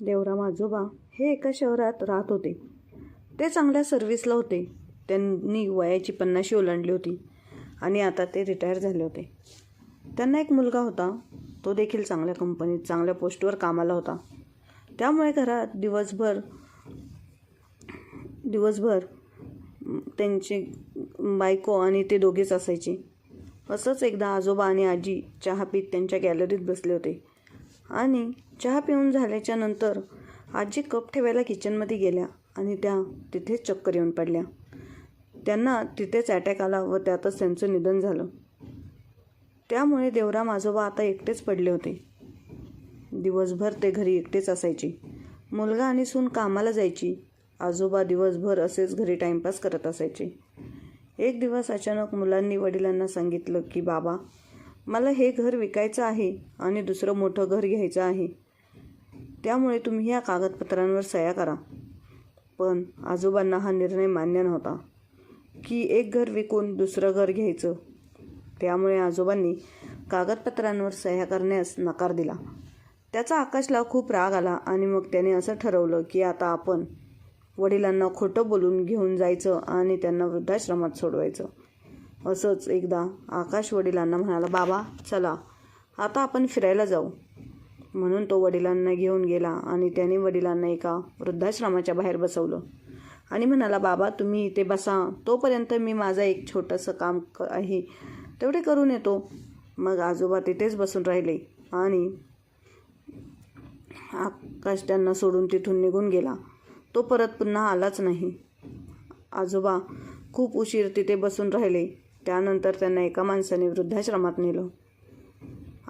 देवराम आजोबा हे एका शहरात राहत होते. ते चांगल्या सर्व्हिसला होते. त्यांनी वयाची पन्नाशी ओलांडली होती आणि आता ते रिटायर झाले होते. त्यांना एक मुलगा होता. तो देखील चांगल्या कंपनीत चांगल्या पोस्टवर कामाला होता. त्यामुळे घरात दिवसभर दिवसभर त्यांची बायको आणि ते दोघेच असायचे. असंच एकदा आजोबा आणि आजी चहा पीत त्यांच्या गॅलरीत बसले होते. आणि चहा पिऊन झाल्याच्यानंतर आजी कप ठेवायला किचनमध्ये गेल्या आणि त्या तिथेच चक्कर येऊन पडल्या. त्यांना तिथेच अटॅक आला व त्यातच त्यांचं निधन झालं. त्यामुळे देवराम आजोबा आता एकटेच पडले होते. दिवसभर ते घरी एकटेच असायचे. मुलगा आणि सून कामाला जायची. आजोबा दिवसभर असेच घरी टाईमपास करत असायचे. एक दिवस अचानक मुलांनी वडिलांना सांगितलं की बाबा मला हे घर विकायचं आहे आणि दुसरं मोठं घर घ्यायचं आहे. त्यामुळे तुम्ही या कागदपत्रांवर सह्या करा. पण आजोबांना हा निर्णय मान्य नव्हता. की एक घर विकून दुसरं घर घ्यायचं. त्यामुळे आजोबांनी कागदपत्रांवर सह्या करण्यास नकार दिला. त्याचा आकाशला खूप राग आला आणि मग त्याने असं ठरवलं की आता आपण वडिलांना खोटं बोलून घेऊन जायचं आणि त्यांना वृद्धाश्रमात सोडवायचं. असंच एकदा आकाश वडिलांना म्हणाला बाबा चला. आता आपण फिरायला जाऊ. म्हणून तो वडिलांना घेऊन गेला आणि त्याने वडिलांना एका वृद्धाश्रमाच्या बाहेर बसवलं. आणि म्हणाला बाबा तुम्ही इथे बसा. तोपर्यंत मी माझं एक छोटंसं काम क आहे तेवढे करून येतो. मग आजोबा तिथेच बसून राहिले आणि आकाश त्यांना सोडून तिथून निघून गेला. तो परत पुन्हा आलाच नाही. आजोबा खूप उशीर तिथे बसून राहिले. त्यानंतर त्यांना एका माणसाने वृद्धाश्रमात नेलं.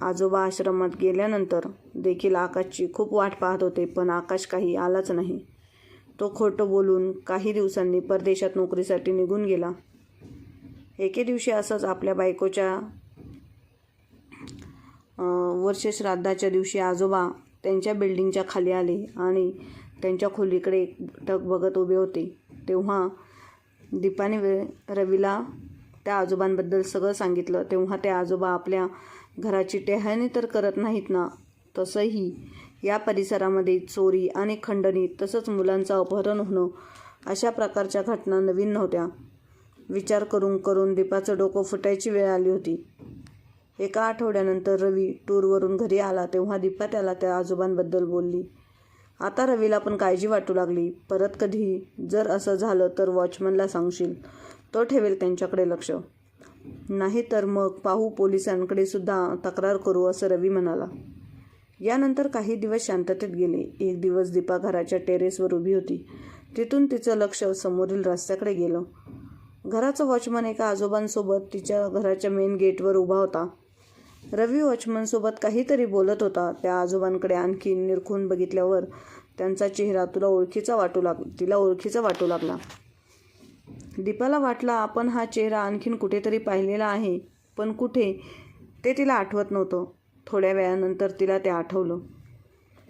आजोबा आश्रमात गेल्यानंतर देखील आकाशची खूप वाट पाहत होते पण आकाश काही आलाच नाही. तो खोटं बोलून काही दिवसांनी परदेशात नोकरीसाठी निघून गेला. एके दिवशी असंच आपल्या बायकोच्या वर्ष वर्षश्राद्धाच्या दिवशी आजोबा त्यांच्या बिल्डिंगच्या खाली आले आणि त्यांच्या खोलीकडे टक बघत उभे होते. तेव्हा दीपाने वे- रवीला त्या आजोबांबद्दल सगळं सांगितलं. तेव्हा ते आजोबा आपल्या घराची टेहाणी तर करत नाहीत ना. तसंही या परिसरामध्ये चोरी आणि खंडणी तसंच मुलांचं अपहरण होणं अशा प्रकारच्या घटना नवीन नव्हत्या. विचार करून करून दीपाचं डोकं फुटायची वेळ आली होती. एका आठवड्यानंतर रवी टूरवरून घरी आला तेव्हा दीपा त्याला त्या आजोबांबद्दल बोलली. आता रवीला पण काळजी वाटू लागली. परत कधी जर असं झालं तर वॉचमनला सांगशील. तो ठेवेल त्यांच्याकडे लक्ष. नाही तर मग पाहू पोलिसांकडे सुद्धा तक्रार करू असं रवी म्हणाला. यानंतर काही दिवस शांततेत गेले. एक दिवस दीपा घराच्या टेरेसवर उभी होती. तिथून तिचं लक्ष समोरील रस्त्याकडे गेलं. घराचा वॉचमन एका आजोबांसोबत तिच्या घराच्या मेन गेटवर उभा होता. रवी वॉचमनसोबत काहीतरी बोलत होता. त्या आजोबांकडे आणखी निरखून बघितल्यावर त्यांचा चेहरा तुला ओळखीचा वाटू लाग तिला ओळखीचा वाटू लागला. दीपाला वाटला आपण हा चेहरा आणखीन कुठेतरी पाहिलेला आहे पण कुठे ते तिला आठवत नव्हतं. थोड्या वेळानंतर तिला ते आठवलं.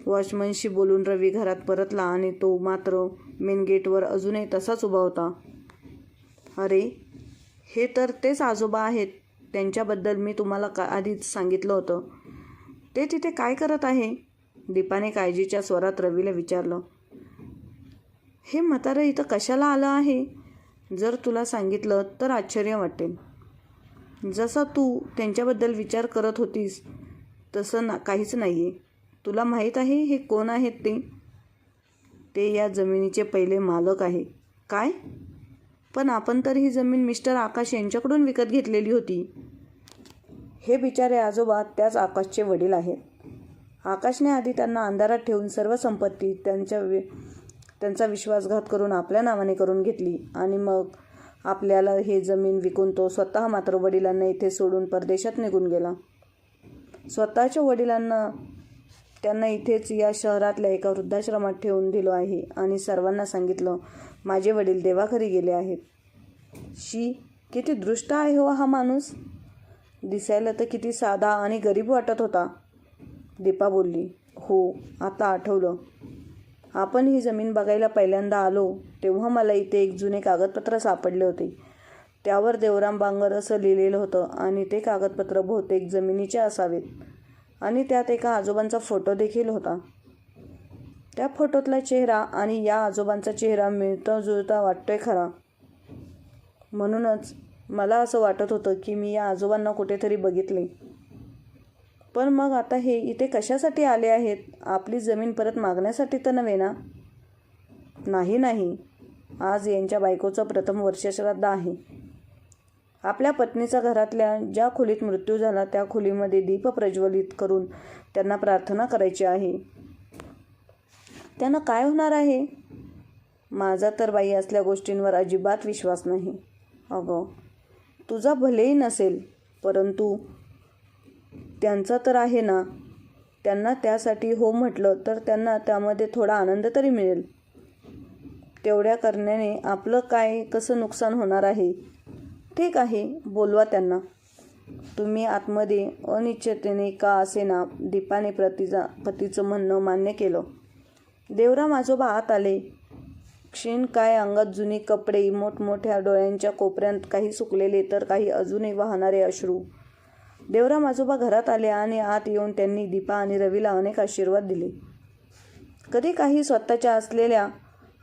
वॉचमनशी बोलून रवी घरात परतला आणि तो मात्र मेन गेटवर अजूनही तसाच उभा होता. अरे हे तर तेच आजोबा आहेत. त्यांच्याबद्दल मी तुम्हाला का आधीच सांगितलं होतं. ते तिथे काय करत आहे? दीपाने काळजीच्या स्वरात रवीला विचारलं. हे म्हातारं इथं कशाला आलं आहे? जर तुला सांगितलं तर आश्चर्य वाटेल. जसा तू त्यांच्याबद्दल विचार करत होतीस तसं ना काहीच नाही आहे तुला माहीत आहे हे कोण आहेत ते? ते या जमिनीचे पहिले मालक आहे. काय? पण आपण तर ही जमीन मिस्टर आकाश यांच्याकडून विकत घेतलेली होती. हे बिचारे आजोबा त्याच आकाशचे वडील आहेत. आकाशने आधी त्यांना अंधारात ठेवून सर्व संपत्ती त्यांच्या वे त्यांचा विश्वासघात करून आपल्या नावाने करून घेतली. आणि मग आपल्याला हे जमीन विकून तो स्वतः मात्र वडिलांना इथे सोडून परदेशात निघून गेला. स्वतःच्या वडिलांना त्यांना इथेच या शहरातल्या एका वृद्धाश्रमात ठेवून दिलो आहे आणि सर्वांना सांगितलं माझे वडील देवाघरी गेले आहेत. शी किती दृष्ट आहे हो हा माणूस? दिसायला तर किती साधा आणि गरीब वाटत होता. दीपा बोलली हो आता आठवलं. आपण ही जमीन बघायला पहिल्यांदा आलो तेव्हा मला इथे एक जुने कागदपत्र सापडले होते. त्यावर देवराम बांगर असं लिहिलेलं होतं आणि ते कागदपत्र बहुतेक जमिनीचे असावेत. आणि त्यात एका आजोबांचा फोटो देखील होता. त्या फोटोतला चेहरा आणि या आजोबांचा चेहरा मिळता जुळता वाटतोय खरा. म्हणूनच मला असं वाटत होतं की मी या आजोबांना कुठेतरी बघितले. पण मग आता हे इथे कशासाठी आले आहेत? आपली जमीन परत मागण्यासाठी तर नव्हे ना? नाही नाही. आज यांच्या बायकोचं प्रथम वर्षश्राद्ध आहे. आपल्या पत्नीचा घरातल्या ज्या खोलीत मृत्यू झाला त्या खोलीमध्ये दीप प्रज्वलित करून त्यांना प्रार्थना करायची आहे. त्यांना काय होणार आहे? माझा तर बाई असल्या गोष्टींवर अजिबात विश्वास नाही. अगं तुझा भलेही नसेल परंतु त्यांचा तर आहे ना. त्यांना त्यासाठी हो म्हटलं तर त्यांना त्यामध्ये थोडा आनंद तरी मिळेल. तेवढ्या करण्याने आपलं काय कसं नुकसान होणार आहे? ठीक आहे बोलवा त्यांना. तुम्ही आतमध्ये अनिश्चिततेने का असेना दीपाने प्रतिजा पतीचं म्हणणं मान्य केलं? देवराम आजोबा आत आले. क्षीण काय अंगात जुनी कपडे मोठमोठ्या डोळ्यांच्या कोपऱ्यात काही सुकलेले तर काही अजूनही वाहणारे अश्रू. देवराम आजोबा घरात आले आणि आत येऊन त्यांनी दीपा आणि रवीला अनेक आशीर्वाद दिले. कधी काही स्वतःच्या असलेल्या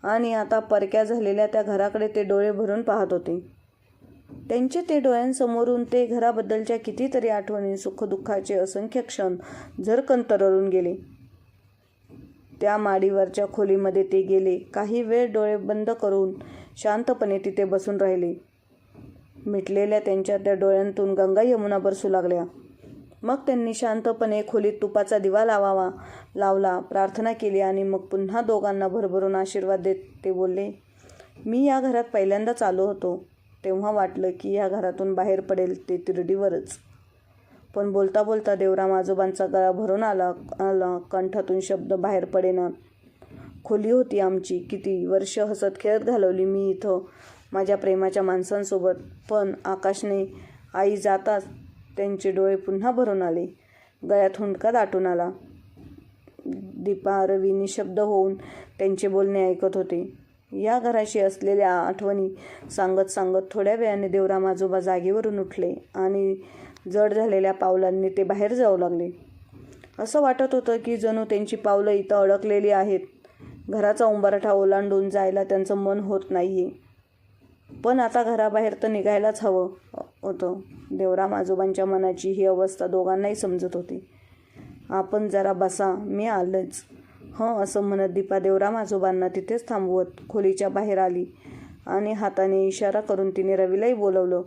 आणि आता परक्या झालेल्या त्या घराकडे ते डोळे भरून पाहत होते. त्यांचे ते डोळ्यांसमोरून ते घराबद्दलच्या कितीतरी आठवणी सुखदुःखाचे असंख्य क्षण झरकन तरळून गेले. त्या माडीवरच्या खोलीमध्ये ते गेले. काही वेळ डोळे बंद करून शांतपणे तिथे बसून राहिले. मिटलेल्या त्यांच्या त्या डोळ्यांतून गंगा यमुना बरसू लागल्या. मग त्यांनी शांतपणे खोलीत तुपाचा दिवा लावावा लावला प्रार्थना केली आणि मग पुन्हा दोघांना भरभरून आशीर्वाद देत ते बोलले मी या घरात पहिल्यांदाच आलो होतो. तेव्हा वाटलं की या घरातून बाहेर पडेल ते तिरडीवरच. पण बोलता बोलता देवराम आजोबांचा गळा भरून आला आला कंठातून शब्द बाहेर पडेना. खोली होती आमची. किती वर्ष हसत खेळत घालवली मी इथं. माझ्या प्रेमाच्या माणसांसोबत. पण आकाशने आई जाताच त्यांचे डोळे पुन्हा भरून आले. गळ्यात हुंडका दाटून आला. दीपारवी निशब्द होऊन त्यांचे बोलणे ऐकत होते. या घराशी असलेल्या आठवणी सांगत सांगत थोड्या वेळाने देवराम आजोबा जागेवरून उठले आणि जड झालेल्या पावलांनी ते बाहेर जाऊ लागले. असं वाटत होतं की जणू त्यांची पावलं इथं अडकलेली आहेत. घराचा उंबरठा ओलांडून जायला त्यांचं मन होत नाही आहे पण आता घराबाहेर तर निघायलाच हवं होतं. देवराम आजोबांच्या मनाची ही अवस्था दोघांनाही समजत होती. आपण जरा बसा मी आलंच. हं असं म्हणत दीपा देवराम आजोबांना तिथेच थांबवत खोलीच्या बाहेर आली आणि हाताने इशारा करून तिने रवीलाही बोलवलं.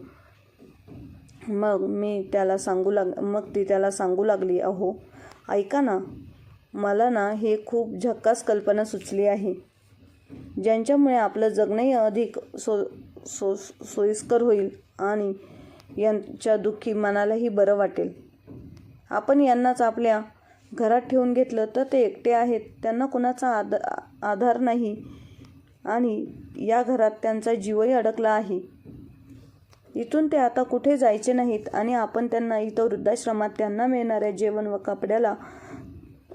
मग मी त्याला सांगू लाग मग ती त्याला सांगू लागली अहो ऐका ना मला ना हे खूप झक्कास कल्पना सुचली आहे. ज्यांच्यामुळे आपलं जगणंही अधिक सो सो सोयीस्कर होईल आणि यांच्या दुःखी मनालाही बरं वाटेल. आपण यांनाच आपल्या घरात ठेवून घेतलं तर ते एकटे आहेत. त्यांना कुणाचा आद आधार नाही आणि या घरात त्यांचा जीवही अडकला आहे. इथून ते आता कुठे जायचे नाहीत आणि आपण त्यांना इथं वृद्धाश्रमात त्यांना मिळणाऱ्या जेवण व कपड्याला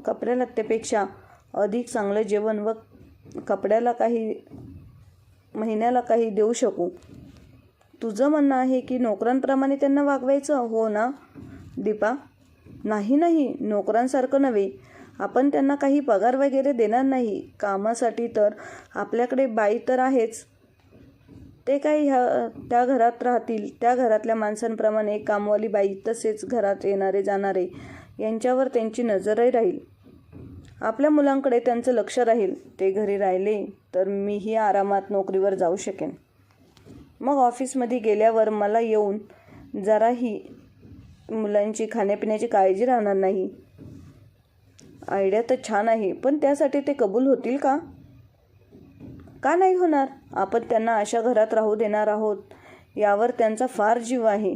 कपड्याला त्यापेक्षा अधिक चांगलं जेवण व कपड्याला काही महिन्याला काही देऊ शकू. तुझं म्हणणं आहे की नोकरांप्रमाणे त्यांना वागवायचं? हो ना दीपा. नाही नाही नोकरांसारखं नव्हे. आपण त्यांना काही पगार वगैरे देणार नाही. कामासाठी तर आपल्याकडे बाई तर आहेच. ते काही ह्या त्या घरात राहतील. त्या घरातल्या माणसांप्रमाणे कामवाली बाई तसेच घरात येणारे जाणारे यांच्यावर त्यांची नजरही राहील. आपल्या मुलांकडे त्यांचं लक्ष राहील. ते घरी राहिले. तर मीही आरामात नोकरीवर जाऊ शकेन. मग ऑफिसमध्ये गेल्यावर मला येऊन जराही मुलांची खाण्यापिण्याची काळजी राहणार नाही. आयडिया तर छान आहे पण त्यासाठी ते कबूल होतील का? का नाही होणार? आपण त्यांना अशा घरात राहू देणार आहोत यावर त्यांचा फार जीव आहे.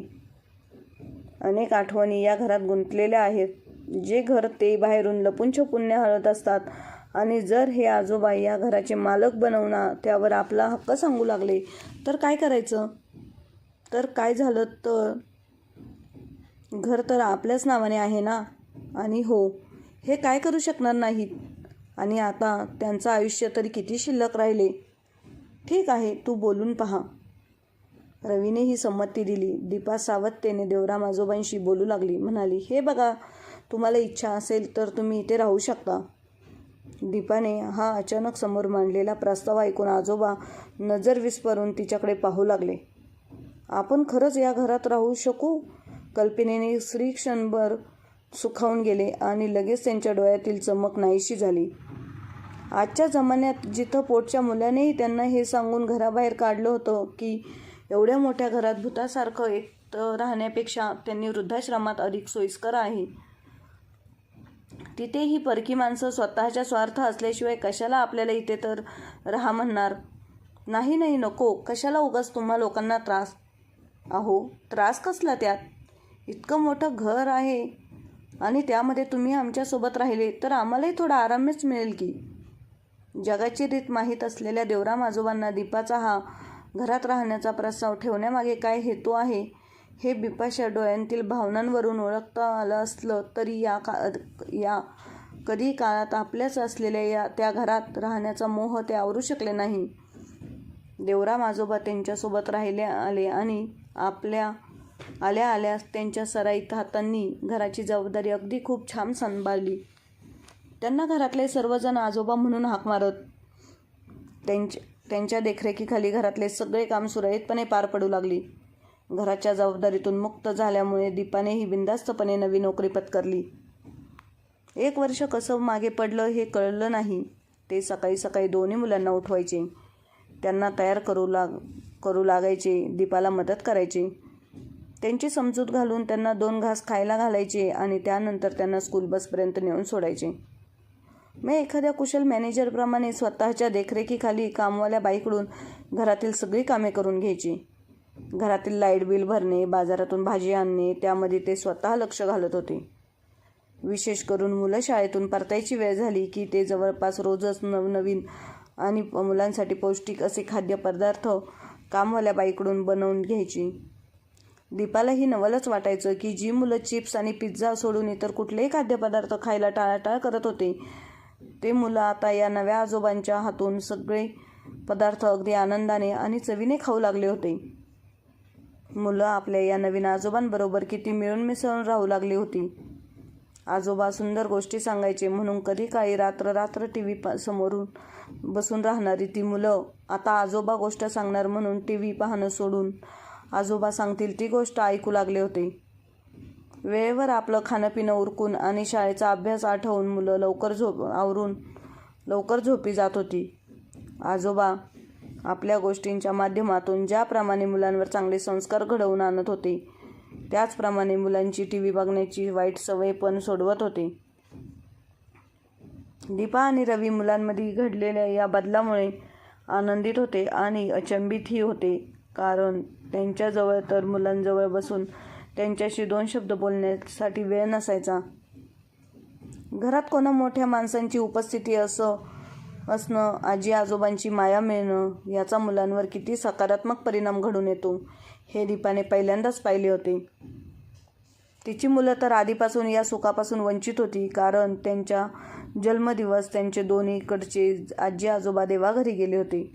अनेक आठवणी या घरात गुंतलेल्या आहेत जे घर ते बाहेरून लपून छपून हळत असतात. आणि जर हे आजोबा या घराचे मालक बनवणार त्यावर आपला हक्क सांगू लागले तर काय करायचं? तर काय झालं तर? घर तर आपल्याच नावाने आहे ना? आणि हो हे काय करू शकणार नाहीत? आणि आता त्यांचं आयुष्य तरी किती शिल्लक राहिले? ठीक आहे तू बोलून पहा. रवीने ही संमती दिली. दीपा सावधतेने देवराम आजोबांशी बोलू लागली. म्हणाली हे बघा तुम्हाला इच्छा असेल तर तुम्ही इथे राहू शकता. दीपाने हा अचानक समोर मांडलेला प्रस्ताव ऐकून आजोबा नजर विस्फारून तिच्याकडे पाहू लागले. आपण खरंच या घरात राहू शकू? कल्पनेने श्री क्षणभर सुखावून गेले आणि लगेच त्यांच्या डोळ्यातील चमक नाहीशी झाली. आजच्या जमान्यात जिथं पोटच्या मुलानेही त्यांना हे सांगून घराबाहेर काढलं होतं की एवढ्या मोठ्या घरात भूतासारखं एक राहण्यापेक्षा त्यांनी वृद्धाश्रमात अधिक सोयीस्कर आहे. तिथे ही परकी माणसं स्वतःच्या स्वार्थ असल्याशिवाय कशाला आपल्याला इथे तर राहा म्हणणार? नाही नाही नको. कशाला उगाच तुम्हा लोकांना त्रास? अहो त्रास कसला त्यात? इतकं मोठं घर आहे. आणि त्यामध्ये तुम्ही आमच्यासोबत राहिले तर आम्हालाही थोडा आरामच मिळेल की? जगाची रीत माहीत असलेल्या देवराम आजोबांना दीपाचा हा घरात राहण्याचा प्रस्ताव ठेवण्यामागे काय हेतू आहे? हे बिपाशा डोळ्यांतील भावनांवरून ओळखता आलं असलं तरी या का या कधी काळात आपल्याच असलेल्या या त्या घरात राहण्याचा मोह ते आवरू शकले नाही. देवराम आजोबा त्यांच्यासोबत राहिले आले आणि आपल्या आल्या आल्या त्यांच्या सराईत हातांनी घराची जबाबदारी अगदी खूप छान सांभाळली. त्यांना घरातले सर्वजण आजोबा म्हणून हाक मारत. त्यांच्या त्यांच्या देखरेखीखाली घरातले सगळे काम सुरळीतपणे पार पडू लागली. घराच्या जबाबदारीतून मुक्त झाल्यामुळे दीपानेही बिंदास्तपणे नवी नोकरी पत्करली. एक वर्ष कसं मागे पडलं हे कळलं नाही. ते सकाळी सकाळी दोन्ही मुलांना उठवायचे. त्यांना तयार करू लाग करू लागायचे दीपाला मदत करायचे. त्यांची समजूत घालून त्यांना दोन घास खायला घालायचे आणि त्यानंतर त्यांना स्कूल बसपर्यंत नेऊन सोडायचे. मी एखाद्या कुशल मॅनेजरप्रमाणे स्वतःच्या देखरेखीखाली कामवाल्या बाईकडून घरातील सगळी कामे करून घ्यायची. घरातील लाइट बिल भरणे बाजारातून भाजी आणणे त्यामध्ये ते स्वतः लक्ष घालत होते. विशेष करून मुलं शाळेतून परतायची वेळ झाली की ते जवळपास रोजच नवनवीन आणि मुलांसाठी पौष्टिक असे खाद्यपदार्थ कामवाल्या बाईकडून बनवून घ्यायची. दीपालाही नवलच वाटायचं की जी मुलं चिप्स आणि पिझ्झा सोडून इतर कुठलेही खाद्यपदार्थ खायला टाळाटाळ करत होते ते मुलं आता या नव्या आजोबांच्या हातून सगळे पदार्थ अगदी आनंदाने आणि चवीने खाऊ लागले होते. मुलं आपल्या या नवीन आजोबांबरोबर किती मिळून मिसळून राहू लागली होती. आजोबा सुंदर गोष्टी सांगायचे म्हणून कधी काही रात्र रात्र टी व्ही समोरून बसून राहणारी ती मुलं आता आजोबा गोष्ट सांगणार म्हणून टी व्ही पाहणं सोडून आजोबा सांगतील ती गोष्ट ऐकू लागले होते. वेळेवर आपलं खाणंपिणं उरकून आणि शाळेचा अभ्यास आठवून मुलं लवकर झोप आवरून लवकर झोपी जात होती. आजोबा आपल्या गोष्टींच्या माध्यमातून ज्याप्रमाणे मुलांवर चांगले संस्कार घडवून आणत होते त्याचप्रमाणे मुलांची टी व्ही बघण्याची वाईट सवय पण सोडवत होते. दीपा आणि रवी मुलांमध्ये घडलेल्या या बदलामुळे आनंदित होते आणि अचंबितही होते कारण त्यांच्याजवळ तर मुलांजवळ बसून त्यांच्याशी दोन शब्द बोलण्यासाठी वेळ नसायचा. घरात कोणा मोठ्या माणसांची उपस्थिती असं असणं आजी आजोबांची माया मिळणं याचा मुलांवर किती सकारात्मक परिणाम घडून येतो हे दीपाने पहिल्यांदाच पाहिले होते. तिची मुलं तर आधीपासून या सुखापासून वंचित होती कारण त्यांच्या जन्मदिवस त्यांचे दोन्हीकडचे आजी आजोबा देवाघरी गेले होते.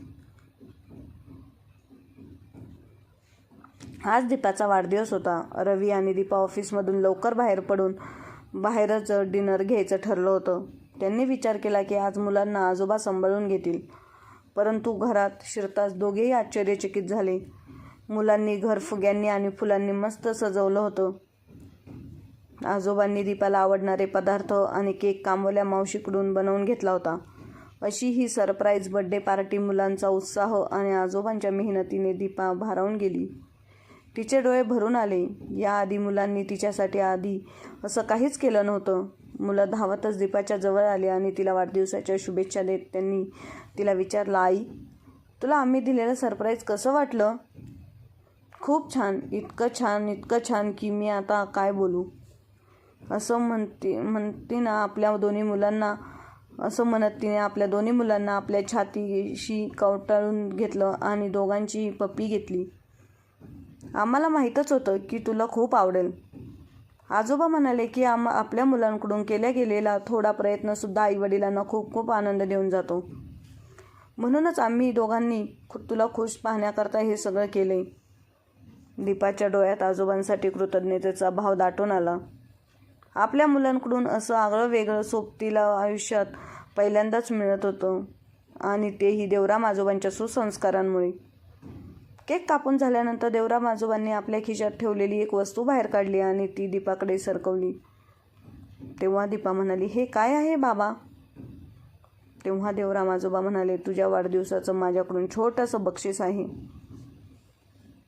आज दीपाचा वाढदिवस होता. रवी आणि दीपा ऑफिसमधून लवकर बाहेर पडून बाहेरच डिनर घ्यायचं ठरलं होतं. त्यांनी विचार केला की आज मुलांना आजोबा सांभाळून घेतील. परंतु घरात शिरताच दोघेही आश्चर्यचकित झाले. मुलांनी घर फुग्यांनी आणि फुलांनी मस्त सजवलं होतं. आजोबांनी दीपाला आवडणारे पदार्थ आणि केक कांबवल्या मावशीकडून बनवून घेतला होता. अशी ही सरप्राईज बड्डे पार्टी मुलांचा उत्साह आणि आजोबांच्या मेहनतीने दीपा भारावून गेली. तिचे डोळे भरून आले. याआधी मुलांनी तिच्यासाठी आधी असं काहीच केलं नव्हतं. मुलं धावतच दीपाच्या जवळ आली आणि तिला वाढदिवसाच्या शुभेच्छा देत त्यांनी तिला विचारलं आई तुला आम्ही दिलेलं सरप्राईज कसं वाटलं? खूप छान इतकं छान इतकं छान की मी आता काय बोलू? असं म्हणते म्हणते ना आपल्या दोन्ही मुलांना असं म्हणत तिने आपल्या दोन्ही मुलांना आपल्या छातीशी कवटाळून घेतलं आणि दोघांची पप्पी घेतली. आम्हाला माहीतच होतं की तुला खूप आवडेल. आजोबा म्हणाले की आम आपल्या मुलांकडून केल्या गेलेला थोडा प्रयत्नसुद्धा आईवडिलांना खूप खूप आनंद देऊन जातो. म्हणूनच आम्ही दोघांनी तुला खुश पाहण्याकरता हे सगळं केले. दीपाच्या डोळ्यात आजोबांसाठी कृतज्ञतेचा भाव दाटून आला. आपल्या मुलांकडून असं आगळं वेगळं सोबतीला आयुष्यात पहिल्यांदाच मिळत होतं आणि तेही देवराम आजोबांच्या सुसंस्कारांमुळे. केक कापून झाल्यानंतर देवराम आजोबांनी आपल्या खिशात ठेवलेली एक वस्तू बाहेर काढली आणि ती दीपाकडे सरकवली. तेव्हा दीपा म्हणाली हे काय आहे बाबा? तेव्हा देवराम आजोबा म्हणाले तुझ्या वाढदिवसाचं माझ्याकडून छोटंसं बक्षीस आहे.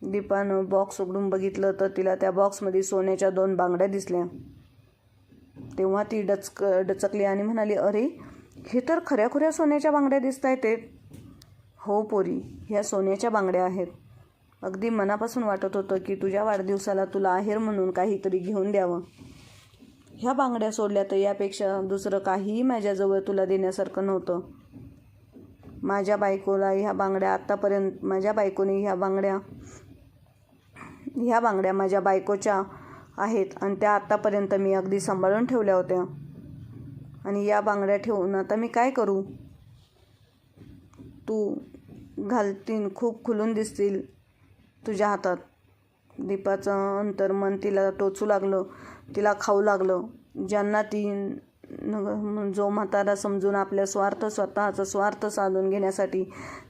दीपानं बॉक्स उघडून बघितलं तर तिला त्या बॉक्समध्ये सोन्याच्या दोन बांगड्या दिसल्या. तेव्हा ती डचक डचकली आणि म्हणाली अरे हे तर खऱ्या खुऱ्या सोन्याच्या बांगड्या दिसत आहेत ते हो पोरी ह्या सोन्याच्या बांगड्या आहेत. अगदी मनापासून वाटत होतं की तुझ्या वाढदिवसाला तुला आहेर म्हणून काहीतरी घेऊन द्यावं. ह्या बांगड्या सोडल्या तर यापेक्षा दुसरं काहीही माझ्याजवळ तुला देण्यासारखं नव्हतं. माझ्या बायकोला ह्या बांगड्या आत्तापर्यंत माझ्या बायकोने ह्या बांगड्या ह्या बांगड्या माझ्या बायकोच्या आहेत आणि त्या आत्तापर्यंत मी अगदी सांभाळून ठेवल्या होत्या. आणि या बांगड्या ठेवून आता मी काय करू? तू घालतीन खूप खुलून दिसतील. तुझ्या हातात. दीपाचं अंतर्मन तिला टोचू लागलं तिला खाऊ लागलं. ज्यांना ती न- जो म्हातारा समजून आपल्या स्वार्थ स्वतःचा स्वार्थ साधून घेण्यासाठी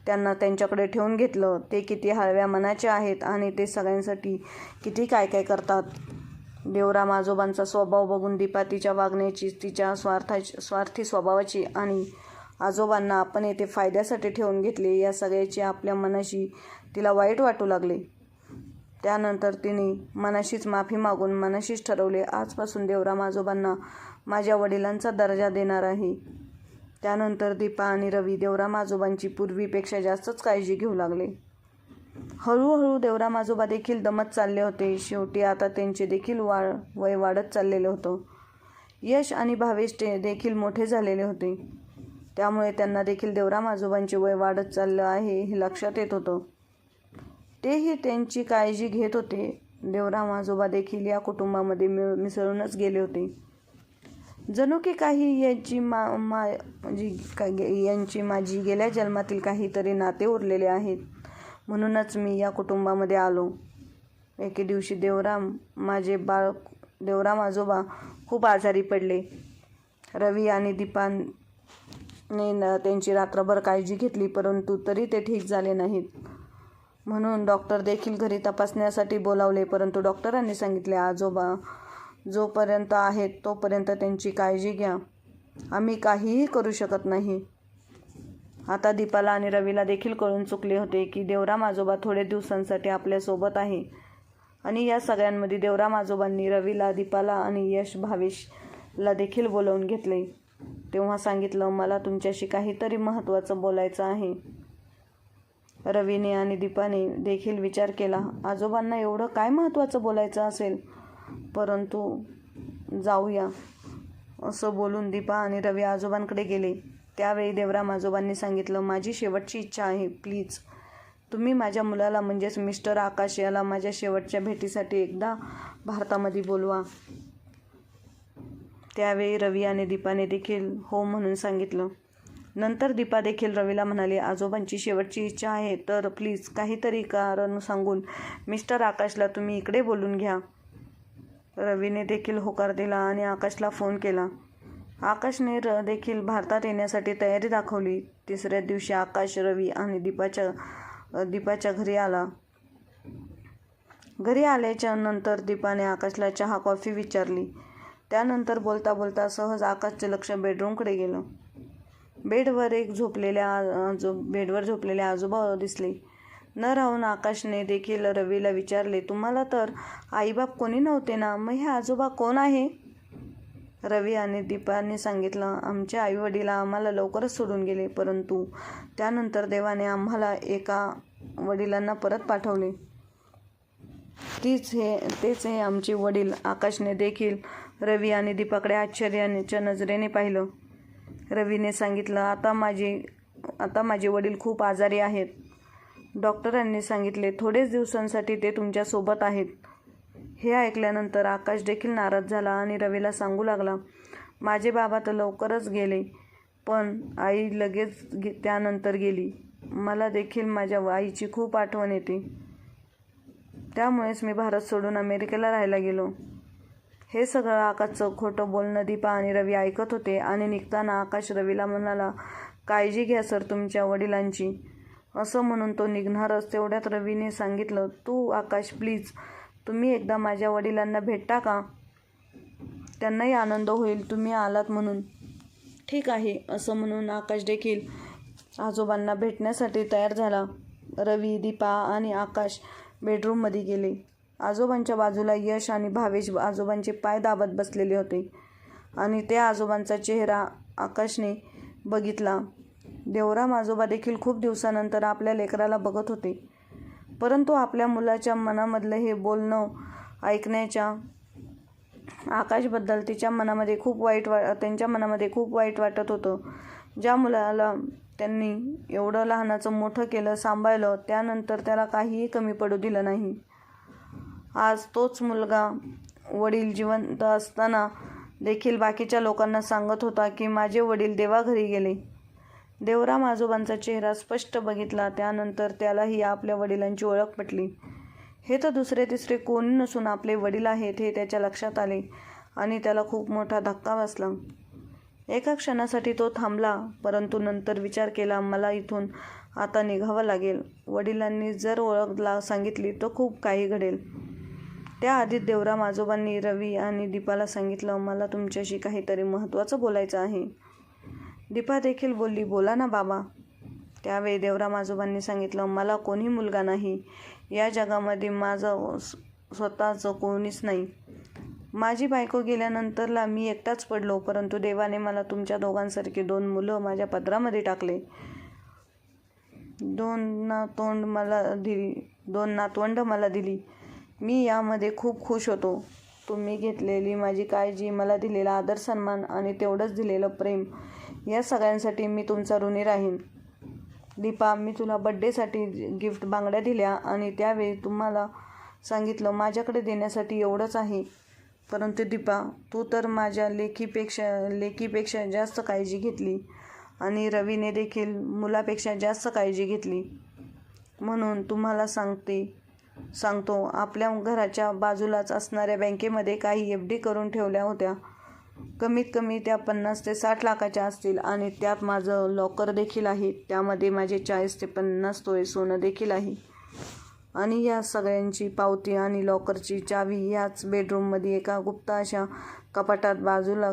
त्यांना त्यांच्याकडे ठेवून घेतलं ते किती हळव्या मनाचे आहेत आणि ते सगळ्यांसाठी किती काय काय करतात. देवराम आजोबांचा स्वभाव बघून दीपा तिच्या वागण्याची तिच्या स्वार्थाची स्वार्थी स्वभावाची आणि आजोबांना आपण येथे फायद्यासाठी ठेवून घेतले या सगळ्याची आपल्या मनाशी तिला वाईट वाटू लागले. त्यानंतर तिने मनाशीच माफी मागून मनाशीच ठरवले आजपासून देवराम आजोबांना माझ्या वडिलांचा दर्जा देणार आहे. त्यानंतर दीपा आणि रवी देवराम आजोबांची पूर्वीपेक्षा जास्तच काळजी घेऊ लागले. हळूहळू देवराम आजोबा देखील दमत चालले होते. शेवटी आता त्यांचे देखील वाळ वय वाढत चाललेलं होतं. यश आणि भावेश ते देखील मोठे झालेले होते. त्यामुळे त्यांना देखील देवराम आजोबांचे वय वाढत चाललं आहे हे लक्षात येत होतं. तेही त्यांची काळजी घेत होते. देवराम आजोबा देखील या कुटुंबामध्ये मिळ मिसळूनच गेले होते. जणू की काही यांची मा मा म्हणजे का यांची माझी गेल्या जन्मातील काहीतरी नाते उरलेले आहेत. म्हणूनच मी या कुटुंबामध्ये आलो. एके दिवशी देवराम माझे बाळ देवराम आजोबा खूप आजारी पडले. रवी आणि दीपान ने त्यांची रात्रभर काळजी घेतली परंतु तरी ते ठीक झाले नाहीत. म्हणून डॉक्टर देखील घरी तपासण्यासाठी बोलावले परंतु डॉक्टरांनी सांगितले आजोबा जोपर्यंत आहेत तोपर्यंत त्यांची काळजी घ्या. आम्ही काहीही करू शकत नाही. आता दीपाला आणि रवीला देखील कळून चुकले होते की देवराम आजोबा थोडे दिवसांसाठी आपल्यासोबत आहे. आणि या सगळ्यांमध्ये देवराम आजोबांनी रवीला दीपाला आणि यश भावेशला देखील बोलवून घेतले. तेव्हा सांगितलं मला तुमच्याशी काहीतरी महत्त्वाचं बोलायचं आहे. रवीने आणि दीपाने देखील विचार केला आजोबांना एवढं काय महत्त्वाचं बोलायचं असेल? परंतु जाऊया. असं बोलून दीपा आणि रवी आजोबांकडे गेले. त्यावेळी देवराम आजोबांनी सांगितलं माझी शेवटची इच्छा आहे प्लीज. तुम्ही माझ्या मुलाला म्हणजेच मिस्टर आकाश याला माझ्या शेवटच्या भेटीसाठी एकदा भारतामध्ये बोलवा. त्यावेळी रवी आणि दीपाने देखील हो म्हणून सांगितलं. नंतर दीपा देखील रवीला म्हणाली आजोबांची शेवटची इच्छा आहे तर प्लीज काहीतरी कारण सांगून मिस्टर आकाशला तुम्ही इकडे बोलून घ्या. रवीने देखील होकार दिला आणि आकाशला फोन केला. आकाशने र देखील भारतात येण्यासाठी तयारी दाखवली. तिसऱ्या दिवशी आकाश रवी आणि दीपाच्या दीपाच्या घरी आला. घरी आल्याच्यानंतर दीपाने आकाशला चहा कॉफी विचारली. त्यानंतर बोलता बोलता सहज आकाशचे लक्ष बेडरूमकडे गेलं. बेडवर एक झोपलेल्या आजो बेडवर झोपलेले आजोबा दिसले. न राहून आकाशने देखील रवीला विचारले तुम्हाला तर आईबाप कोणी नव्हते ना? मग हे आजोबा कोण आहे? रवी आणि दीपाने सांगितलं आमचे आईवडील आम्हाला लवकरच सोडून गेले परंतु त्यानंतर देवाने आम्हाला एका वडिलांना परत पाठवले. तीच हे तेच हे आमचे वडील आकाशने देखील रवी आणि दीपाकडे आश्चर्याच्या नजरेने पाहिलं. रवीने सांगितलं आता माझे आता माझे वडील खूप आजारी आहेत. डॉक्टरांनी सांगितले थोडेच दिवसांसाठी ते तुमच्यासोबत आहेत. हे ऐकल्यानंतर आकाश देखील नाराज झाला आणि रवीला सांगू लागला माझे बाबा तर लवकरच गेले पण आई लगेच गे त्यानंतर गेली. मला देखील माझ्या आईची खूप आठवण येते. त्यामुळेच मी भारत सोडून अमेरिकेला राहायला गेलो. हे सगळं आकाशचं खोटं बोलणं दीपा आणि रवी ऐकत होते आणि निघताना आकाश रवीला म्हणाला काळजी घ्या सर तुमच्या वडिलांची. असं म्हणून तो निघणारच. तेवढ्यात रवीने सांगितलं तू आकाश प्लीज तुम्ही एकदा माझ्या वडिलांना भेटता का त्यांनाही आनंद होईल तुम्ही आलात म्हणून. ठीक आहे असं म्हणून आकाश देखील आजोबांना भेटण्यासाठी तयार झाला. रवी दीपा आणि आकाश बेडरूममध्ये गेले. आजोबांच्या बाजूला यश आणि भावेश आजोबांचे पाय दाबत बसलेले होते आणि त्या आजोबांचा चेहरा आकाशने बघितला. देवराम आजोबा देखील खूप दिवसानंतर आपल्या लेकराला बघत होते. परंतु आपल्या मुलाच्या मनामधलं हे बोलणं ऐकण्याच्या आकाशबद्दल तिच्या मनामध्ये खूप वाईट वा त्यांच्या मनामध्ये खूप वाईट वाटत होतं. ज्या मुलाला त्यांनी एवढं लहानाचं मोठं केलं सांभाळलं त्यानंतर त्याला काहीही कमी पडू दिलं नाही. आज तोच मुलगा वडील जिवंत असताना देखील बाकीच्या लोकांना सांगत होता की माझे वडील देवाघरी गेले. देवराम आजोबांचा चेहरा स्पष्ट बघितला त्यानंतर त्यालाही आपल्या वडिलांची ओळख पटली. हे तर दुसरे तिसरे कोणी नसून आपले वडील आहेत हे त्याच्या लक्षात आले आणि त्याला खूप मोठा धक्का बसला. एका क्षणासाठी तो थांबला परंतु नंतर विचार केला मला इथून आता निघावं लागेल. वडिलांनी जर ओळखला सांगितली तर खूप काही घडेल. त्याआधी देवराम आजोबांनी रवी आणि दीपाला सांगितलं मला तुमच्याशी काहीतरी महत्त्वाचं बोलायचं आहे. दीपा देखील बोलली बोला ना बाबा. त्यावेळी देवराम आजोबांनी सांगितलं मला कोणी मुलगा नाही. या जगामध्ये माझं स्वतःचं कोणीच नाही. माझी बायको गेल्यानंतरला मी एकटाच पडलो परंतु देवाने मला तुमच्या दोघांसारखे दोन मुलं माझ्या पदरामध्ये टाकले. दोन नातोंड मला दिली दोन नातवंड मला दिली. मी यामध्ये खूप खुश होतो. तुम्ही घेतलेली माझी काळजी मला दिलेला आदर सन्मान आणि तेवढंच दिलेलं प्रेम या सगळ्यांसाठी मी तुमचा ऋणी राहीन. दीपा मी तुला बड्डेसाठी गिफ्ट बांगड्या दिल्या आणि त्यावेळी तुम्हाला सांगितलं माझ्याकडे देण्यासाठी एवढंच आहे. परंतु दीपा तू तर माझ्या लेखीपेक्षा लेखीपेक्षा जास्त काळजी घेतली आणि रवीने देखील मुलापेक्षा जास्त काळजी घेतली. म्हणून तुम्हाला सांगते सांगतो आपल्या घराच्या बाजूलाच असणाऱ्या बँकेमध्ये काही एफ डी करून ठेवल्या होत्या. कमीत कमी त्या पन्नास ते साठ लाखाच्या असतील आणि त्यात माझं लॉकर देखील आहे. त्यामध्ये माझे चाळीस ते पन्नास तोळे सोनं देखील आहे. आणि या सगळ्यांची पावती आणि लॉकरची चावी याच बेडरूममध्ये एका गुप्त अशा कपाटात बाजूला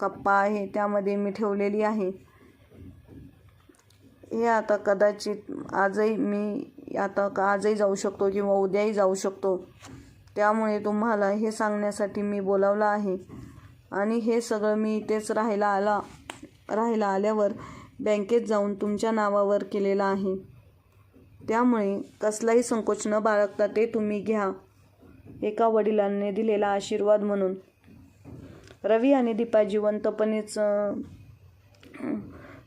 कप्पा आहे त्यामध्ये मी ठेवलेली आहे. हे आता कदाचित आजही मी आता आजही जाऊ शकतो किंवा उद्याही जाऊ शकतो. त्यामुळे तुम्हाला हे सांगण्यासाठी मी बोलावलं आहे. आणि हे सगळं मी इथेच राहायला आला राहायला आल्यावर बँकेत जाऊन तुमच्या नावावर केलेलं आहे. त्यामुळे कसलाही संकोच न बाळगता ते तुम्ही घ्या. एका वडिलांनी दिलेला आशीर्वाद म्हणून. रवी आणि दीपा जिवंतपणेच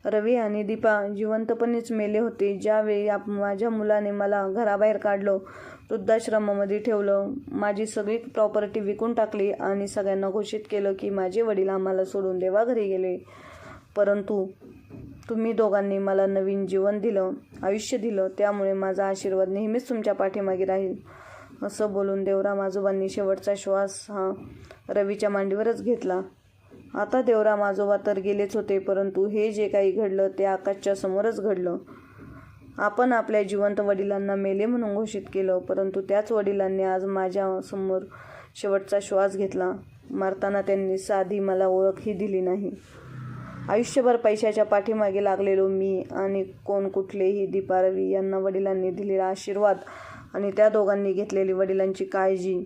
रवी आणि दीपा जिवंतपणेच मेले होते. ज्यावेळी आप माझ्या मुलाने मला घराबाहेर काढलं वृद्धाश्रमामध्ये ठेवलं माझी सगळी प्रॉपर्टी विकून टाकली आणि सगळ्यांना घोषित केलं की माझे वडील आम्हाला सोडून देवाघरी गेले. परंतु तुम्ही दोघांनी मला नवीन जीवन दिलं आयुष्य दिलं त्यामुळे माझा आशीर्वाद नेहमीच तुमच्या पाठीमागे राहील. असं बोलून देवराम आजोबांनी शेवटचा श्वास हा रवीच्या मांडीवरच घेतला. आता देवराम आजोबा तर गेलेच होते परंतु हे जे काही घडलं ते आकाशच्या समोरच घडलं. आपण आपल्या जिवंत वडिलांना मेले म्हणून घोषित केलं परंतु त्याच वडिलांनी आज माझ्यासमोर शेवटचा श्वास घेतला. मारताना त्यांनी साधी मला ओळखही दिली नाही. आयुष्यभर पैशाच्या पाठीमागे लागलेलो मी आणि कोण कुठलेही दीपारवी यांना वडिलांनी दिलेला आशीर्वाद आणि त्या दोघांनी घेतलेली वडिलांची काळजी.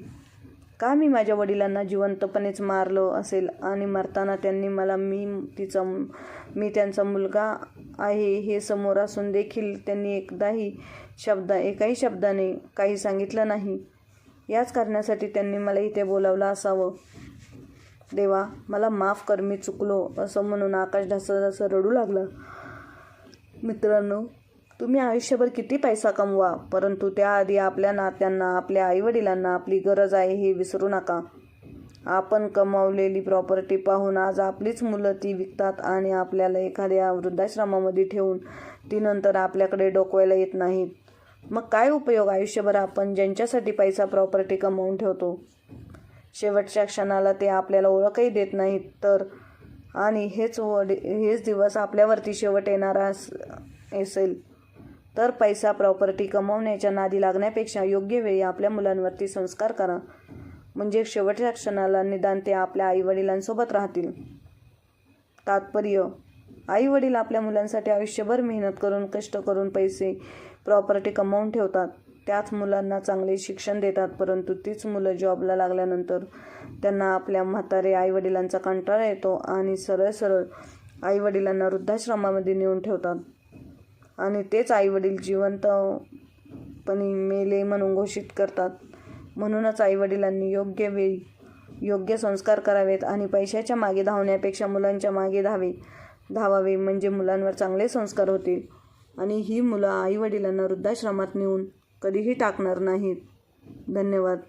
का मी माझ्या वडिलांना जिवंतपणेच मारलं असेल आणि मरताना त्यांनी मला मी तिचा मी त्यांचा मुलगा आहे हे समोर असून देखील त्यांनी एकदाही शब्द एकाही शब्दाने काही सांगितलं नाही. याच कारणासाठी त्यांनी मला इथे बोलावलं असावं. देवा मला माफ कर मी चुकलो असं म्हणून आकाश ढासं रडू लागला. मित्रांनो तुम्ही आयुष्यभर किती पैसा कमवा परंतु त्याआधी आपल्या नात्यांना आपल्या आईवडिलांना आपली गरज आहे हे विसरू नका. आपण कमावलेली प्रॉपर्टी पाहून आज आपलीच मुलं ती विकतात आणि आपल्याला एखाद्या वृद्धाश्रमामध्ये ठेवून ती नंतर आपल्याकडे डोकवायला येत नाहीत. मग काय उपयोग आयुष्यभर आपण ज्यांच्यासाठी पैसा प्रॉपर्टी कमावून ठेवतो? शेवटच्या क्षणाला ते आपल्याला ओळखही देत नाहीत तर आणि हेच वडी हेच दिवस आपल्यावरती शेवट येणारा अस- असेल. तर पैसा प्रॉपर्टी कमवण्याच्या नादी लागण्यापेक्षा योग्य वेळी आपल्या मुलांवरती संस्कार करा. म्हणजे शेवटच्या क्षणाला निदान ते आपल्या आईवडिलांसोबत राहतील. तात्पर्य आई वडील आपल्या मुलांसाठी आयुष्यभर मेहनत करून कष्ट करून पैसे प्रॉपर्टी कमावून ठेवतात. त्याच मुलांना चांगले शिक्षण देतात परंतु तीच मुलं जॉबला लागल्यानंतर त्यांना आपल्या म्हातारे आईवडिलांचा कंटाळा येतो आणि सरळ सरळ आईवडिलांना वृद्धाश्रमामध्ये नेऊन ठेवतात. आणि तेच आईवडील जिवंतपणी मेले म्हणून घोषित करतात. म्हणूनच आईवडिलांनी योग्य वेळी योग्य संस्कार करावेत आणि पैशाच्या मागे धावण्यापेक्षा मुलांच्या मागे धावे धावावे म्हणजे मुलांवर चांगले संस्कार होतील. आणि ही मुलं आईवडिलांना वृद्धाश्रमात नेऊन कधीही टाकणार नाहीत. धन्यवाद.